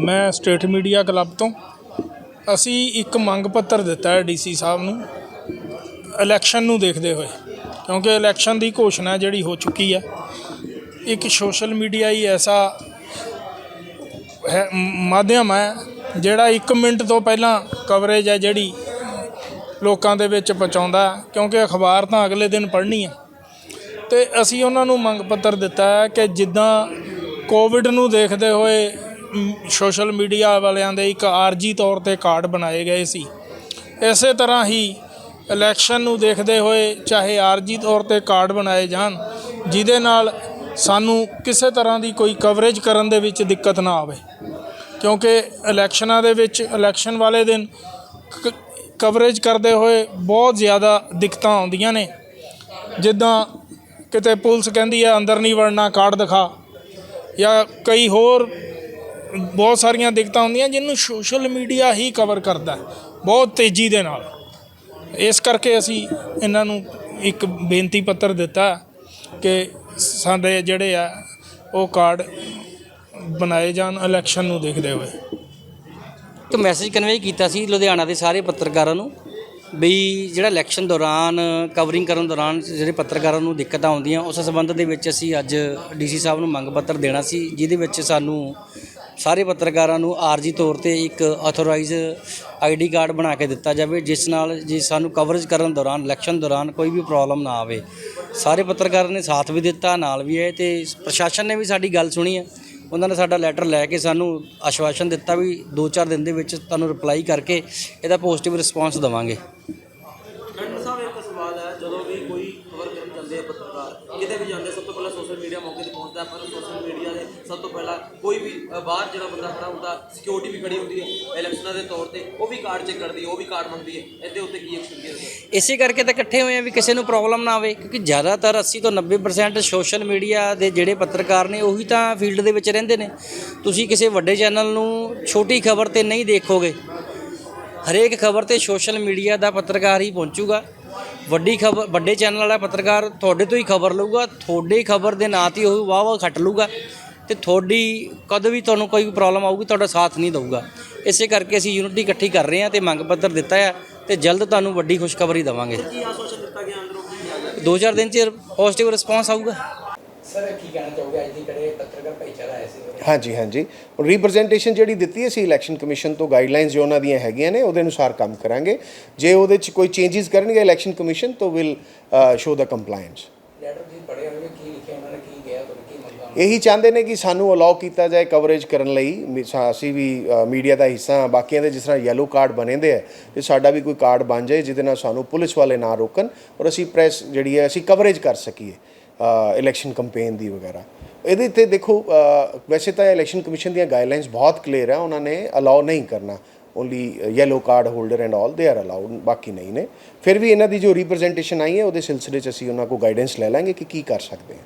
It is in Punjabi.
ਮੈਂ ਸਟੇਟ ਮੀਡੀਆ ਕਲੱਬ ਤੋਂ। ਅਸੀਂ ਇੱਕ ਮੰਗ ਪੱਤਰ ਦਿੱਤਾ ਹੈ ਡੀਸੀ ਸਾਹਿਬ ਨੂੰ, ਇਲੈਕਸ਼ਨ ਨੂੰ ਦੇਖਦੇ ਹੋਏ, ਕਿਉਂਕਿ ਇਲੈਕਸ਼ਨ ਦੀ ਘੋਸ਼ਣਾ ਜਿਹੜੀ ਹੋ ਚੁੱਕੀ ਹੈ, ਇੱਕ ਸੋਸ਼ਲ ਮੀਡੀਆ ਹੀ ਐਸਾ ਹੈ, ਮਾਧਿਅਮ ਹੈ, ਜਿਹੜਾ 1 ਮਿੰਟ ਤੋਂ ਪਹਿਲਾਂ ਕਵਰੇਜ ਹੈ ਜਿਹੜੀ ਲੋਕਾਂ ਦੇ ਵਿੱਚ ਪਹੁੰਚਾਉਂਦਾ, ਕਿਉਂਕਿ ਅਖਬਾਰ ਤਾਂ ਅਗਲੇ ਦਿਨ ਪੜ੍ਹਨੀ ਆ। ਤੇ ਅਸੀਂ ਉਹਨਾਂ ਨੂੰ ਮੰਗ ਪੱਤਰ ਦਿੱਤਾ ਹੈ ਕਿ ਜਿੱਦਾਂ ਕੋਵਿਡ ਨੂੰ ਦੇਖਦੇ ਹੋਏ ਸੋਸ਼ਲ ਮੀਡੀਆ ਵਾਲਿਆਂ ਦੇ ਇੱਕ ਆਰਜੀ ਤੌਰ ਤੇ ਕਾਰਡ ਬਣਾਏ ਗਏ ਸੀ। ਇਸੇ ਤਰ੍ਹਾਂ ਹੀ ਇਲੈਕਸ਼ਨ ਨੂੰ ਦੇਖਦੇ ਹੋਏ ਚਾਹੇ ਆਰਜੀ ਤੌਰ ਤੇ ਕਾਰਡ ਬਣਾਏ ਜਾਣ, ਜਿਹਦੇ ਨਾਲ ਸਾਨੂੰ ਕਿਸੇ ਤਰ੍ਹਾਂ ਦੀ ਕੋਈ ਕਵਰੇਜ ਕਰਨ ਦੇ ਵਿੱਚ ਦਿੱਕਤ ਨਾ ਆਵੇ। ਕਿਉਂਕਿ ਇਲੈਕਸ਼ਨਾਂ ਦੇ ਵਿੱਚ ਇਲੈਕਸ਼ਨ ਵਾਲੇ ਦਿਨ ਕ- ਕਵਰੇਜ ਕਰਦੇ ਹੋਏ ਬਹੁਤ ਜ਼ਿਆਦਾ ਦਿੱਕਤਾਂ ਆਉਂਦੀਆਂ ਨੇ। ਜਿੱਦਾਂ ਕਿਤੇ ਪੁਲਿਸ ਕਹਿੰਦੀ ਹੈ ਅੰਦਰ ਨਹੀਂ ਵੜਨਾ, ਕਾਰਡ ਦਿਖਾ। ਜਾਂ ਕਈ ਹੋਰ ਬਹੁਤ ਸਾਰੀਆਂ ਦਿੱਕਤਾਂ ਹੁੰਦੀਆਂ ਜਿਹਨੂੰ ਸੋਸ਼ਲ ਮੀਡੀਆ ਹੀ ਕਵਰ ਕਰਦਾ ਬਹੁਤ ਤੇਜ਼ੀ ਦੇ ਨਾਲ। ਇਸ ਕਰਕੇ ਅਸੀਂ ਇਹਨਾਂ ਨੂੰ ਇੱਕ ਬੇਨਤੀ ਪੱਤਰ ਦਿੱਤਾ ਕਿ ਸਾਡੇ ਜਿਹੜੇ ਆ, ਉਹ ਕਾਰਡ ਬਣਾਏ ਜਾਣ ਇਲੈਕਸ਼ਨ ਨੂੰ ਦੇਖਦੇ ਹੋਏ। ਇੱਕ ਮੈਸੇਜ ਕਨਵੇ ਕੀਤਾ ਸੀ ਲੁਧਿਆਣਾ ਦੇ ਸਾਰੇ ਪੱਤਰਕਾਰਾਂ ਨੂੰ ਵੀ ਜਿਹੜਾ ਇਲੈਕਸ਼ਨ ਦੌਰਾਨ ਕਵਰਿੰਗ ਕਰਨ ਦੌਰਾਨ ਜਿਹੜੇ ਪੱਤਰਕਾਰਾਂ ਨੂੰ ਦਿੱਕਤਾਂ ਆਉਂਦੀਆਂ, ਉਸ ਸੰਬੰਧ ਦੇ ਵਿੱਚ ਅਸੀਂ ਅੱਜ ਡੀਸੀ ਸਾਹਿਬ ਨੂੰ ਮੰਗ ਪੱਤਰ ਦੇਣਾ ਸੀ, ਜਿਹਦੇ ਵਿੱਚ ਸਾਨੂੰ ਸਾਰੇ ਪੱਤਰਕਾਰਾਂ ਨੂੰ ਆਰਜੀ ਤੌਰ ਤੇ ਇੱਕ ਆਥੋਰਾਈਜ਼ ਆਈਡੀ ਕਾਰਡ ਬਣਾ ਕੇ ਦਿੱਤਾ ਜਾਵੇ, ਜਿਸ ਨਾਲ ਜੇ ਸਾਨੂੰ ਕਵਰੇਜ ਕਰਨ ਦੌਰਾਨ ਇਲੈਕਸ਼ਨ ਦੌਰਾਨ ਕੋਈ ਵੀ ਪ੍ਰੋਬਲਮ ਨਾ ਆਵੇ। ਸਾਰੇ ਪੱਤਰਕਾਰਾਂ ਨੇ ਸਾਥ ਵੀ ਦਿੱਤਾ, ਨਾਲ ਵੀ ਹੈ ਤੇ ਪ੍ਰਸ਼ਾਸਨ ਨੇ ਵੀ ਸਾਡੀ ਗੱਲ ਸੁਣੀ ਹੈ। ਉਹਨਾਂ ਨੇ ਸਾਡਾ ਲੈਟਰ ਲੈ ਕੇ ਸਾਨੂੰ ਆਸ਼ਵਾਸਨ ਦਿੱਤਾ ਵੀ 2-4 ਦਿਨ ਦੇ ਵਿੱਚ ਤੁਹਾਨੂੰ ਰਿਪਲਾਈ ਕਰਕੇ ਇਹਦਾ ਪੋਜ਼ਿਟਿਵ ਰਿਸਪਾਂਸ ਦੇਵਾਂਗੇ। ਡਾਕਟਰ ਸਾਹਿਬ, ਇੱਕ ਸਵਾਲ ਹੈ, ਜਦੋਂ ਵੀ ਕੋਈ ਖਬਰ ਕਰਨ ਜਾਂਦੇ ਆ ਪੱਤਰਕਾਰ, ਕਿਤੇ ਵੀ ਜਾਂਦੇ, ਸਭ ਤੋਂ ਪਹਿਲਾਂ ਸੋਸ਼ਲ ਮੀਡੀਆ ਮੌਕੇ ਤੇ ਪਹੁੰਚਦਾ, ਪਰ ਸੋਸ਼ਲ ਮੀਡੀਆ ਸਭ ਤੋਂ ਪਹਿਲਾਂ ਕੋਈ ਵੀ ਬਾਹਰ ਜਿਹੜਾ ਬੰਦਾ ਖੜਾ ਹੁੰਦਾ ਸਿਕਿਉਰਿਟੀ ਵੀ ਖੜੀ ਹੁੰਦੀ ਹੈ ਇਲੈਕਸ਼ਨਾਂ ਦੇ ਤੌਰ ਤੇ, ਉਹ ਵੀ ਕਾਰਡ ਚੈੱਕ ਕਰਦੀ ਹੈ, ਉਹ ਵੀ ਕਾਰਡ ਮੰਗਦੀ ਹੈ, ਇਹਦੇ ਉੱਤੇ ਕੀ ਐਕਸ਼ਨ ਇਸੇ ਕਰਕੇ ਤਾਂ ਇਕੱਠੇ ਹੋਏ ਆ ਵੀ ਕਿਸੇ ਨੂੰ ਪ੍ਰੋਬਲਮ ਨਾ ਆਵੇ, ਕਿਉਂਕਿ ਜ਼ਿਆਦਾਤਰ 80 ਤੋਂ 90% ਸੋਸ਼ਲ ਮੀਡੀਆ ਦੇ ਜਿਹੜੇ ਪੱਤਰਕਾਰ ਨੇ, ਉਹੀ ਤਾਂ ਫੀਲਡ ਦੇ ਵਿੱਚ ਰਹਿੰਦੇ ਨੇ। ਤੁਸੀਂ ਕਿਸੇ ਵੱਡੇ ਚੈਨਲ ਨੂੰ ਛੋਟੀ ਖਬਰ ਤੇ ਨਹੀਂ ਦੇਖੋਗੇ, ਹਰੇਕ ਖਬਰ ਤੇ ਸੋਸ਼ਲ ਮੀਡੀਆ ਦਾ ਪੱਤਰਕਾਰ ਹੀ ਪਹੁੰਚੂਗਾ। ਵੱਡੀ ਖਬਰ, ਵੱਡੇ ਚੈਨਲ ਵਾਲਾ ਪੱਤਰਕਾਰ ਤੁਹਾਡੇ ਤੋਂ ਹੀ ਖਬਰ ਲਊਗਾ, ਤੁਹਾਡੇ ਖਬਰ ਦੇ ਨਾਂ ਤੇ ਉਹ ਵਾਹ ਵਾਹ ਖੱਟ ਲਊਗਾ। ਤੇ ਤੁਹਾਡੀ ਕਦੇ ਵੀ ਤੁਹਾਨੂੰ ਕੋਈ ਪ੍ਰੋਬਲਮ ਆਊਗੀ ਤੁਹਾਡਾ ਸਾਥ ਨਹੀਂ ਦਊਗਾ। ਇਸੇ ਕਰਕੇ ਅਸੀਂ ਯੂਨਿਟੀ ਇਕੱਠੀ ਕਰ ਰਹੇ ਹਾਂ ਤੇ ਮੰਗ ਪੱਤਰ ਦਿੱਤਾ ਹੈ ਤੇ ਜਲਦ ਤੁਹਾਨੂੰ ਵੱਡੀ ਖੁਸ਼ਖਬਰੀ ਦੇਵਾਂਗੇ। ਕੀ ਆਸ਼ਵਾਸਨ ਦਿੱਤਾ ਗਿਆ ਅੰਦਰੋਂ? ਕੀ ਆਇਆ ਦੋ ਚਾਰ ਦਿਨ ਚ ਪੋਜ਼ਿਟਿਵ ਰਿਸਪਾਂਸ ਆਊਗਾ। ਸਰ ਕੀ ਕਹਿਣਾ ਚਾਹੋਗੇ? ਅੱਜ ਦੀ ਕੜੇ ਪੱਤਰਕਾਰ ਭਾਈਚਾਰਾ ਆਇਆ ਸੀ। ਹਾਂਜੀ ਹਾਂਜੀ। ਰਿਪਰੈਜ਼ੈਂਟੇਸ਼ਨ ਜਿਹੜੀ ਦਿੱਤੀ ਅਸੀਂ ਇਲੈਕਸ਼ਨ ਕਮਿਸ਼ਨ ਤੋਂ ਗਾਈਡਲਾਈਨਸ ਜੋ ਉਹਨਾਂ ਦੀਆਂ ਹੈਗੀਆਂ ਨੇ ਉਹਦੇ ਅਨੁਸਾਰ ਕੰਮ ਕਰਾਂਗੇ। ਜੇ ਉਹਦੇ ਚ ਕੋਈ ਚੇਂਜਸ ਕਰਨਗੇ ਇਲੈਕਸ਼ਨ ਕਮਿਸ਼ਨ ਤਾਂ will show the compliance letter ਜੀ ਪੜ੍ਹੇ ਹੋਣਗੇ ਕੀ ਇਹੀ ਚਾਹੁੰਦੇ ਨੇ ਕਿ ਸਾਨੂੰ ਅਲਾਉ ਕੀਤਾ ਜਾਏ ਕਵਰੇਜ ਕਰਨ ਲਈ। ਮੀ- ਸਾ- ਅਸੀਂ ਵੀ ਮੀਡੀਆ ਦਾ ਹਿੱਸਾ ਹਾਂ। ਬਾਕੀਆਂ ਦੇ ਜਿਸ ਤਰ੍ਹਾਂ ਯੈਲੋ ਕਾਰਡ ਬਣੇਦੇ ਆ, ਤੇ ਸਾਡਾ ਵੀ ਕੋਈ ਕਾਰਡ ਬਣ ਜਾਏ, ਜਿਹਦੇ ਨਾਲ ਸਾਨੂੰ ਪੁਲਿਸ ਵਾਲੇ ਨਾ ਰੋਕਣ ਔਰ ਅਸੀਂ ਪ੍ਰੈਸ ਜਿਹੜੀ ਹੈ, ਅਸੀਂ ਕਵਰੇਜ ਕਰ ਸਕੀਏ ਇਲੈਕਸ਼ਨ ਕੈਂਪੇਨ ਦੀ ਵਗੈਰਾ। ਇਹਦੇ ਤੇ ਦੇਖੋ ਵੈਸੇ ਤਾਂ ਇਲੈਕਸ਼ਨ ਕਮਿਸ਼ਨ ਦੀਆਂ ਗਾਈਡਲਾਈਨਸ ਬਹੁਤ ਕਲੀਅਰ ਹੈ ਉਹਨਾਂ ਨੇ ਅਲਾਉ ਨਹੀਂ ਕਰਨਾ। Only yellow card holder and all they are allowed ਬਾਕੀ ਨਹੀਂ ਨੇ। ਫਿਰ ਵੀ ਇਹਨਾਂ ਦੀ ਜੋ ਰਿਪਰੈਜ਼ੈਂਟੇਸ਼ਨ ਆਈ ਹੈ, ਉਹਦੇ ਸਿਲਸਿਲੇ 'ਚ ਅਸੀਂ ਉਹਨਾਂ ਕੋਲ ਗਾਈਡੈਂਸ ਲੈ ਲਾਂਗੇ ਕਿ ਕੀ ਕਰ ਸਕਦੇ ਹਾਂ